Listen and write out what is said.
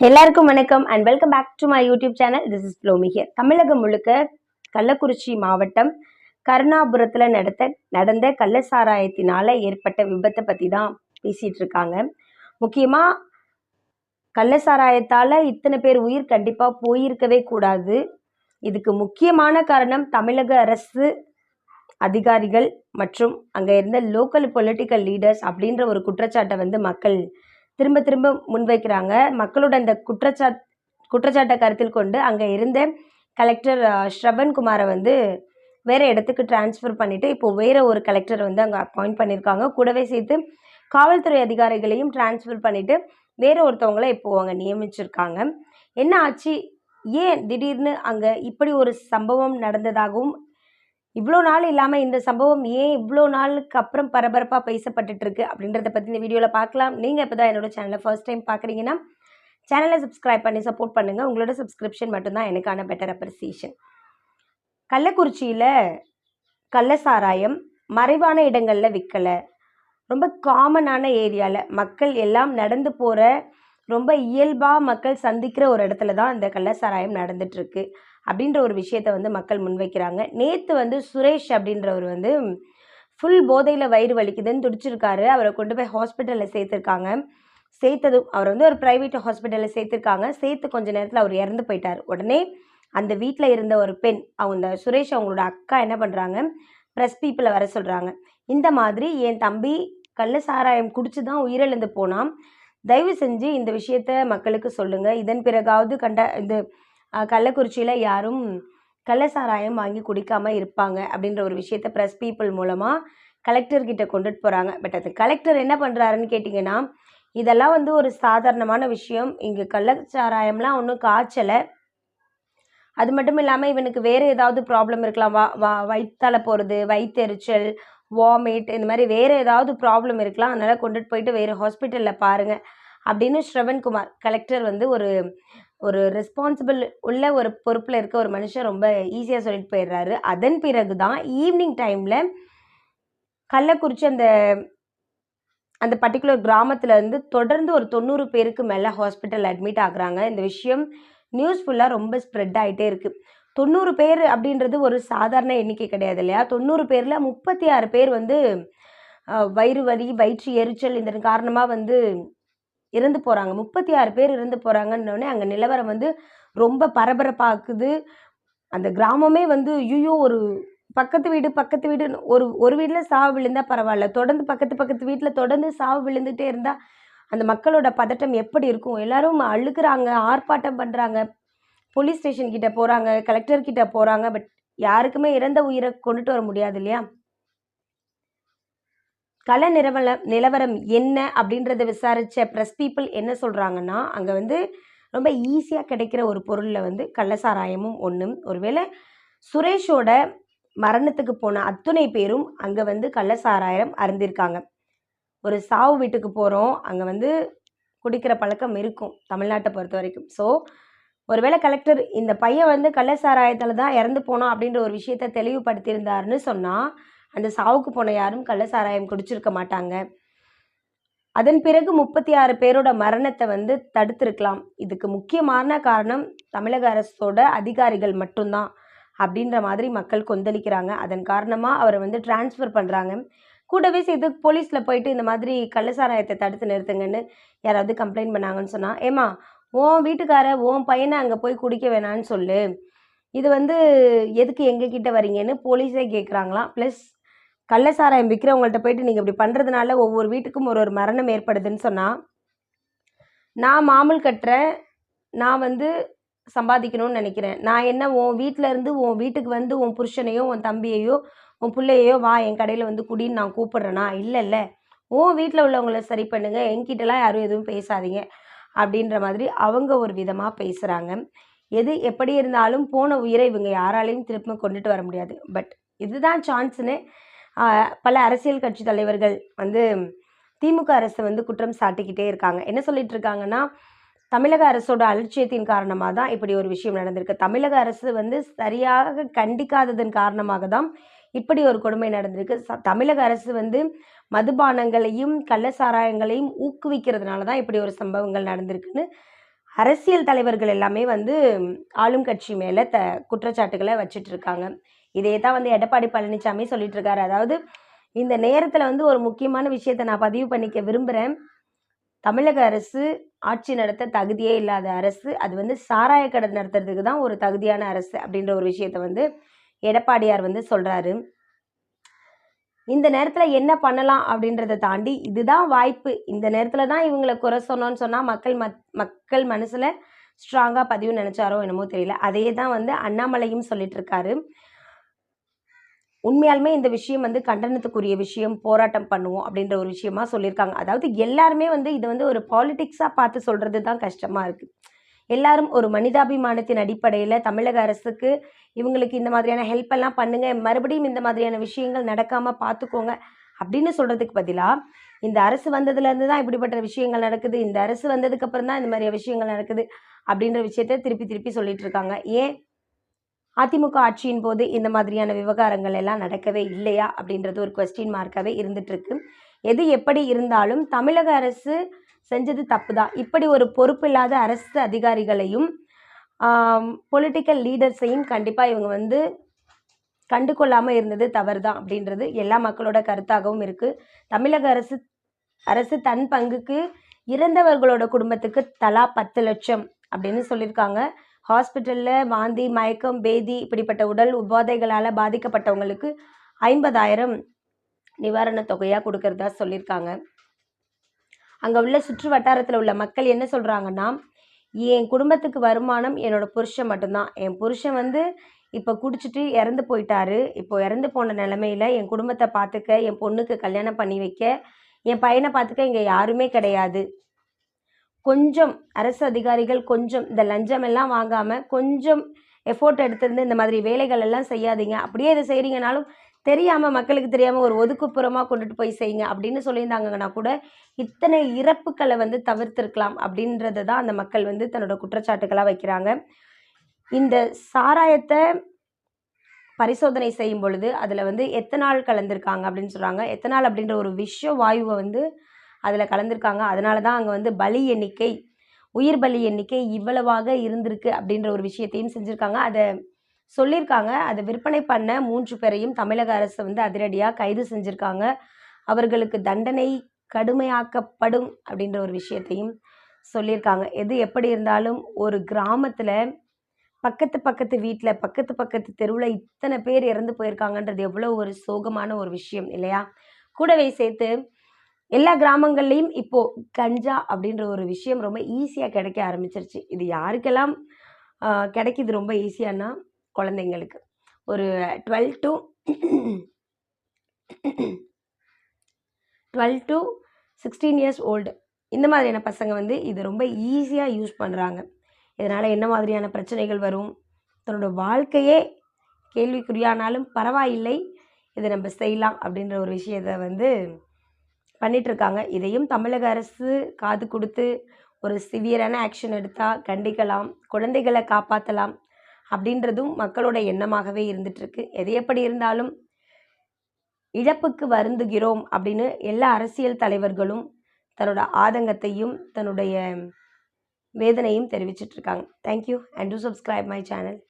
எல்லாருக்கும் வணக்கம் and welcome back to my YouTube channel this is ப்ளோமி Tamilagam முழுக்க கள்ளக்குறிச்சி மாவட்டம் கருணாபுரத்தில் நடத்த நடந்த கள்ள சாராயத்தினால ஏற்பட்ட விபத்தை பற்றி தான் பேசிகிட்டு இருக்காங்க. முக்கியமாக கள்ள சாராயத்தால் இத்தனை பேர் உயிர் கண்டிப்பாக போயிருக்கவே கூடாது. இதுக்கு முக்கியமான காரணம் தமிழக அரசு அதிகாரிகள் மற்றும் அங்கே இருந்த லோக்கல் பொலிட்டிக்கல் லீடர்ஸ் அப்படின்ற ஒரு குற்றச்சாட்டை வந்து மக்கள் திரும்ப திரும்ப முன்வைக்கிறாங்க. மக்களோட அந்த குற்றச்சாட் குற்றச்சாட்டை கருத்தில் கொண்டு அங்கே இருந்த கலெக்டர் ஸ்ரவன்குமாரை வந்து வேறு இடத்துக்கு ட்ரான்ஸ்ஃபர் பண்ணிவிட்டு இப்போது வேறு ஒரு கலெக்டர் வந்து அங்கே அப்பாயிண்ட் பண்ணியிருக்காங்க கூடவே சேர்த்து காவல்துறை அதிகாரிகளையும் ட்ரான்ஸ்ஃபர் பண்ணிவிட்டு வேறு ஒருத்தவங்கள இப்போது அங்கே நியமிச்சிருக்காங்க. என்ன ஆச்சு? ஏன் திடீர்னு அங்கே இப்படி ஒரு சம்பவம் நடந்ததாகவும் இவ்வளோ நாள் இல்லாமல் இந்த சம்பவம் ஏன் இவ்வளோ நாளுக்கு அப்புறம் பரபரப்பாக பேசப்பட்டுட்டு இருக்கு அப்படின்றத பற்றி இந்த வீடியோவில் பார்க்கலாம் நீங்கள் இப்போ தான் என்னோட சேனலை ஃபர்ஸ்ட் டைம் பார்க்குறீங்கன்னா சேனலை சப்ஸ்கிரைப் பண்ணி சப்போர்ட் பண்ணுங்கள் உங்களோட சப்ஸ்கிரிப்ஷன் மட்டும்தான் எனக்கான பெட்டர் அப்ரிசியேஷன் கள்ளக்குறிச்சியில் கள்ள சாராயம் மறைவான இடங்களில் விற்கலை ரொம்ப காமனான ஏரியாவில் மக்கள் எல்லாம் நடந்து போகிற ரொம்ப இயல்பாக மக்கள் சந்திக்கிற ஒரு இடத்துல தான் இந்த கள்ள சாராயம் நடந்துட்டுருக்கு. அப்படின்ற ஒரு விஷயத்தை வந்து மக்கள் முன்வைக்கிறாங்க. நேற்று வந்து சுரேஷ் அப்படின்றவர் வந்து ஃபுல் போதையில் வயிறு வலிக்குதுன்னு துடிச்சிருக்காரு. அவரை கொண்டு போய் ஹாஸ்பிட்டலில் சேர்த்துருக்காங்க. சேர்த்ததும் அவர் வந்து ஒரு ப்ரைவேட் ஹாஸ்பிட்டலில் சேர்த்துருக்காங்க. சேர்த்து கொஞ்ச நேரத்தில் அவர் இறந்து போயிட்டார். உடனே அந்த வீட்டில் இருந்த ஒரு பெண் அவங்க சுரேஷ் அவங்களோட அக்கா என்ன பண்ணுறாங்க ப்ரெஸ் பீப்புளை வர சொல்கிறாங்க இந்த மாதிரி என் தம்பி கள்ள சாராயம் குடிச்சு தான் உயிரிழந்து போனான். தயவு செஞ்சு இந்த விஷயத்த மக்களுக்கு சொல்லுங்கள் இதன் பிறகாவது கண்ட இது கள்ளக்குறிச்சியில் யாரும் கள்ள சாராயம் வாங்கி குடிக்காமல் இருப்பாங்க அப்படின்ற ஒரு விஷயத்த ப்ரெஸ் பீப்புள் மூலமாக கலெக்டர்கிட்ட கொண்டுட்டு போகிறாங்க பட் அது கலெக்டர் என்ன பண்ணுறாருன்னு கேட்டிங்கன்னா இதெல்லாம் வந்து ஒரு சாதாரணமான விஷயம். இங்கே கள்ளச்சாராயம்லாம் ஒன்றும் காய்ச்சலை. அது மட்டும் இல்லாமல் இவனுக்கு வேறு ஏதாவது ப்ராப்ளம் இருக்கலாம். வா வா வயிற்றால போகிறது வயிற்றெரிச்சல் வாமிட் இந்த மாதிரி வேறு ஏதாவது ப்ராப்ளம் இருக்கலாம். அதனால் கொண்டுட்டு போயிட்டு வேறு ஹாஸ்பிட்டலில் பாருங்கள் அப்படின்னு ஸ்ரவன்குமார் கலெக்டர் வந்து ஒரு ஒரு ரெஸ்பான்சிபிள் உள்ள ஒரு பொறுப்பில் இருக்க ஒரு மனுஷன் ரொம்ப ஈஸியாக சொல்லிட்டு போயிடுறாரு. அதன் பிறகு தான் ஈவினிங் டைமில் கள்ளக்குறிச்சி அந்த அந்த பர்டிகுலர் கிராமத்தில் இருந்து தொடர்ந்து ஒரு தொண்ணூறு பேருக்கு மேலே ஹாஸ்பிட்டல் அட்மிட் ஆகுறாங்க. இந்த விஷயம் நியூஸ் ஃபுல்லாக ரொம்ப ஸ்ப்ரெட் ஆகிட்டே இருக்குது தொண்ணூறு பேர் அப்படின்றது ஒரு சாதாரண எண்ணிக்கை கிடையாது இல்லையா? தொண்ணூறு பேரில் முப்பத்தி ஆறு பேர் வந்து வயிறு வலி வயிற்று எரிச்சல் இதன் காரணமாக வந்து இறந்து போகிறாங்க முப்பத்தி ஆறு பேர் இறந்து போகிறாங்கன்னொடனே அங்கே நிலவரம் வந்து ரொம்ப பரபரப்பாக்குது. அந்த கிராமமே வந்து ஐயோ ஒரு பக்கத்து வீடு பக்கத்து வீடு ஒரு ஒரு வீட்டில் சாவு விழுந்தால் பரவாயில்ல. தொடர்ந்து பக்கத்து பக்கத்து வீட்டில் தொடர்ந்து சாவு விழுந்துட்டே இருந்தால் அந்த மக்களோட பதட்டம் எப்படி இருக்கும்? எல்லாரும் அழுக்கிறாங்க ஆர்ப்பாட்டம் பண்ணுறாங்க போலீஸ் ஸ்டேஷன் கிட்ட போகிறாங்க கலெக்டர் கிட்ட போகிறாங்க பட் யாருக்குமே இறந்த உயிரை கொண்டுட்டு வர முடியாது இல்லையா? கள நிலவர நிலவரம் என்ன அப்படின்றத விசாரித்த ப்ரெஸ் பீப்புள் என்ன சொல்கிறாங்கன்னா அங்கே வந்து ரொம்ப ஈஸியாக கிடைக்கிற ஒரு பொருளில் வந்து கள்ளசாராயமும் ஒன்று ஒருவேளை சுரேஷோட மரணத்துக்கு போன அத்துணை பேரும் அங்கே வந்து கள்ளசாராயம் அருந்திருக்காங்க. ஒரு சாவு வீட்டுக்கு போகிறோம் அங்கே வந்து குடிக்கிற பழக்கம் இருக்கும் தமிழ்நாட்டை பொறுத்த வரைக்கும். ஸோ ஒருவேளை கலெக்டர் இந்த பையன் வந்து கள்ளசாராயத்தில் தான் இறந்து போனோம் அப்படின்ற ஒரு விஷயத்த தெளிவுபடுத்தியிருந்தாருன்னு சொன்னால் அந்த சாவுக்கு போன யாரும் கள்ள சாராயம் குடிச்சிருக்க மாட்டாங்க. அதன் பிறகு முப்பத்தி ஆறு பேரோட மரணத்தை வந்து தடுத்திருக்கலாம். இதுக்கு முக்கியமான காரணம் தமிழக அரசோட அதிகாரிகள் மட்டும்தான் அப்படின்ற மாதிரி மக்கள் கொந்தளிக்கிறாங்க. அதன் காரணமாக அவரை வந்து டிரான்ஸ்ஃபர் பண்ணுறாங்க கூடவே சேர்த்து போலீஸில் போயிட்டு இந்த மாதிரி கள்ளசாராயத்தை தடுத்து நிறுத்துங்கன்னு யாராவது கம்ப்ளைண்ட் பண்ணாங்கன்னு சொன்னால் ஏமா உன் வீட்டுக்கார உன் பையனை அங்கே போய் குடிக்க வேணான்னு சொல்லு. இது வந்து எதுக்கு எங்ககிட்ட வரீங்கன்னு போலீஸே கேட்குறாங்களாம் ப்ளஸ் கள்ளசாராயம் விற்கிறவங்கள்ட்ட போயிட்டு நீங்கள் இப்படி பண்ணுறதுனால ஒவ்வொரு வீட்டுக்கும் ஒரு ஒரு மரணம் ஏற்படுதுன்னு சொன்னால் நான் மாமூல் கட்டுறேன் நான் வந்து சம்பாதிக்கணும்னு நினைக்கிறேன். நான் என்ன உன் வீட்டில் இருந்து உன் வீட்டுக்கு வந்து உன் புருஷனையோ உன் தம்பியையோ உன் பிள்ளையையோ வா என் கடையில் வந்து குடின்னு நான் கூப்பிட்றேனா? இல்லை இல்லை உன் வீட்டில் உள்ளவங்கள சரி பண்ணுங்க. என்கிட்டலாம் யாரும் எதுவும் பேசாதீங்க. அப்படின்ற மாதிரி அவங்க ஒரு விதமாக பேசுகிறாங்க எது எப்படி இருந்தாலும் போன உயிரை இவங்க யாராலையும் திரும்ப கொண்டுட்டு வர முடியாது. பட் இதுதான் சான்ஸ்னு பல அரசியல் கட்சி தலைவர்கள் வந்து திமுக அரசை வந்து குற்றம் சாட்டிக்கிட்டே இருக்காங்க. என்ன சொல்லிட்டு இருக்காங்கன்னா தமிழக அரசோட அலட்சியத்தின் காரணமாக தான் இப்படி ஒரு விஷயம் நடந்திருக்கு. தமிழக அரசு வந்து சரியாக கண்டிக்காததன் காரணமாக தான் இப்படி ஒரு கொடுமை நடந்திருக்கு. ச- தமிழக அரசு வந்து மதுபானங்களையும் கள்ள சாராயங்களையும் ஊக்குவிக்கிறதுனால தான் இப்படி ஒரு சம்பவங்கள் நடந்திருக்குன்னு அரசியல் தலைவர்கள் எல்லாமே வந்து ஆளும் கட்சி மேலே த குற்றச்சாட்டுகளை வச்சிட்டு இருக்காங்க. இதே தான் வந்து எடப்பாடி பழனிசாமி சொல்லிட்டு இருக்காரு அதாவது இந்த நேரத்தில் வந்து ஒரு முக்கியமான விஷயத்தை நான் பதிவு பண்ணிக்க விரும்புகிறேன் தமிழக அரசு ஆட்சி நடத்த தகுதியே இல்லாத அரசு அது வந்து சாராய கடை நடத்துறதுக்கு தான் ஒரு தகுதியான அரசு அப்படின்ற ஒரு விஷயத்த வந்து எடப்பாடியார் வந்து சொல்கிறாரு இந்த நேரத்தில் என்ன பண்ணலாம் அப்படின்றத தாண்டி இதுதான் வாய்ப்பு. இந்த நேரத்தில் தான் இவங்களை குறை சொன்னோன்னு சொன்னால் மக்கள் மத் மக்கள் மனசில் ஸ்ட்ராங்காக பதிவு நினச்சாரோ என்னமோ தெரியல. அதையே தான் வந்து அண்ணாமலையும் சொல்லிட்டு இருக்காரு உண்மையாலுமே இந்த விஷயம் வந்து கண்டனத்துக்குரிய விஷயம் போராட்டம் பண்ணுவோம் அப்படின்ற ஒரு விஷயமா சொல்லியிருக்காங்க. அதாவது எல்லாருமே வந்து இதை வந்து ஒரு பாலிடிக்ஸாக பார்த்து சொல்கிறது தான் கஷ்டமாக இருக்குது எல்லாரும் ஒரு மனிதாபிமானத்தின் அடிப்படையில் தமிழக அரசுக்கு இவங்களுக்கு இந்த மாதிரியான ஹெல்ப் எல்லாம் பண்ணுங்க மறுபடியும் இந்த மாதிரியான விஷயங்கள் நடக்காமல் பார்த்துக்கோங்க அப்படின்னு சொல்கிறதுக்கு பதிலாக இந்த அரசு வந்ததுலேருந்து தான் இப்படிப்பட்ட விஷயங்கள் நடக்குது இந்த அரசு வந்ததுக்கு அப்புறம் தான் இந்த மாதிரி விஷயங்கள் நடக்குது அப்படின்ற விஷயத்த திருப்பி திருப்பி சொல்லிட்டு இருக்காங்க. ஏன்? அதிமுக ஆட்சியின் போது இந்த மாதிரியான விவகாரங்கள் எல்லாம் நடக்கவே இல்லையா அப்படின்றது ஒரு கொஸ்டின் மார்க்காகவே இருந்துகிட்ருக்கு எது எப்படி இருந்தாலும் தமிழக அரசு செஞ்சது தப்பு தான் இப்படி ஒரு பொறுப்பில்லாத அரசு அதிகாரிகளையும் பொலிட்டிக்கல் லீடர்ஸையும் கண்டிப்பாக இவங்க வந்து கண்டு கொள்ளாமல் இருந்தது தவறு தான் அப்படின்றது எல்லா மக்களோட கருத்தாகவும் இருக்குது தமிழக அரசு அரசு தன் பங்குக்கு இறந்தவர்களோட குடும்பத்துக்கு தலா பத்து லட்சம் அப்படின்னு சொல்லியிருக்காங்க. ஹாஸ்பிட்டலில் வாந்தி மயக்கம் பேதி இப்படிப்பட்ட உடல் உபாதைகளால் பாதிக்கப்பட்டவங்களுக்கு ஐம்பதாயிரம் நிவாரணத் தொகையாக கொடுக்கறதா சொல்லியிருக்காங்க அங்கே உள்ள சுற்று வட்டாரத்தில் உள்ள மக்கள் என்ன சொல்கிறாங்கன்னா என் குடும்பத்துக்கு வருமானம் என்னோட புருஷன் மட்டும்தான். என் புருஷன் வந்து இப்போ குடிச்சிட்டு இறந்து போயிட்டாரு. இப்போ இறந்து போன நிலமையில என் குடும்பத்தை பார்த்துக்க என் பொண்ணுக்கு கல்யாணம் பண்ணி வைக்க என் பையனை பார்த்துக்க இங்கே யாருமே கிடையாது. கொஞ்சம் அரசு அதிகாரிகள் கொஞ்சம் இந்த லஞ்சம் எல்லாம் வாங்காமல் கொஞ்சம் எஃபோர்ட் எடுத்திருந்து இந்த மாதிரி வேலைகள் எல்லாம் செய்யாதீங்க. அப்படியே இதை செய்கிறீங்கனாலும் தெரியாமல் மக்களுக்கு தெரியாமல் ஒரு ஒதுக்குப்புறமாக கொண்டுட்டு போய் செய்யுங்க அப்படின்னு சொல்லியிருந்தாங்கன்னா கூட இத்தனை இறப்புக்களை வந்து தவிர்த்திருக்கலாம் அப்படின்றத தான் அந்த மக்கள் வந்து தன்னோட குற்றச்சாட்டுகளாக வைக்கிறாங்க. இந்த சாராயத்தை பரிசோதனை செய்யும் பொழுது அதில் வந்து எத்தனால் கலந்துருக்காங்க அப்படின்னு சொல்கிறாங்க எத்தனால் அப்படின்ற ஒரு விஷ வாயுவை வந்து அதில் கலந்துருக்காங்க. அதனால தான் அங்கே வந்து பலி எண்ணிக்கை உயிர் பலி எண்ணிக்கை இவ்வளவாக இருந்திருக்கு அப்படின்ற ஒரு விஷயத்தையும் செஞ்சுருக்காங்க. அதை சொல்லியிருக்காங்க அதை விற்பனை பண்ண மூன்று பேரையும் தமிழக அரசு வந்து அதிரடியாக கைது செஞ்சுருக்காங்க. அவர்களுக்கு தண்டனை கடுமையாக்கப்படும் அப்படின்ற ஒரு விஷயத்தையும் சொல்லியிருக்காங்க எது எப்படி இருந்தாலும் ஒரு கிராமத்தில் பக்கத்து பக்கத்து வீட்டில் பக்கத்து பக்கத்து தெருவில் இத்தனை பேர் இறந்து போயிருக்காங்கன்றது எவ்வளோ ஒரு சோகமான ஒரு விஷயம் இல்லையா? கூடவே சேர்த்து எல்லா கிராமங்கள்லேயும் இப்போது கஞ்சா அப்படின்ற ஒரு விஷயம் ரொம்ப ஈஸியாக கிடைக்க ஆரம்பிச்சிருச்சு. இது யாருக்கெல்லாம் கிடைக்கிது ரொம்ப ஈஸியானா குழந்தைங்களுக்கு. ஒரு twelve to twelve to sixteen years old இந்த மாதிரியான பசங்க வந்து இது ரொம்ப ஈஸியாக யூஸ் பண்ணுறாங்க இதனால் என்ன மாதிரியான பிரச்சனைகள் வரும்? தன்னோட வாழ்க்கையே கேள்விக்குறியானாலும் பரவாயில்லை. இதை நம்ம செய்யலாம் அப்படின்ற ஒரு விஷயத்தை வந்து பண்ணிகிட்ருக்காங்க இதையும் தமிழக அரசு காது கொடுத்து ஒரு சிவியரான ஆக்ஷன் எடுத்தால் கண்டிக்கலாம் குழந்தைகளை காப்பாற்றலாம் அப்படின்றதும் மக்களோட எண்ணமாகவே இருந்துகிட்ருக்கு எது எப்படி இருந்தாலும் இழப்புக்கு வருந்துகிறோம் அப்படின்னு எல்லா அரசியல் தலைவர்களும் தன்னோட ஆதங்கத்தையும் தன்னுடைய வேதனையும் தெரிவிச்சிட்ருக்காங்க thank you and to subscribe my channel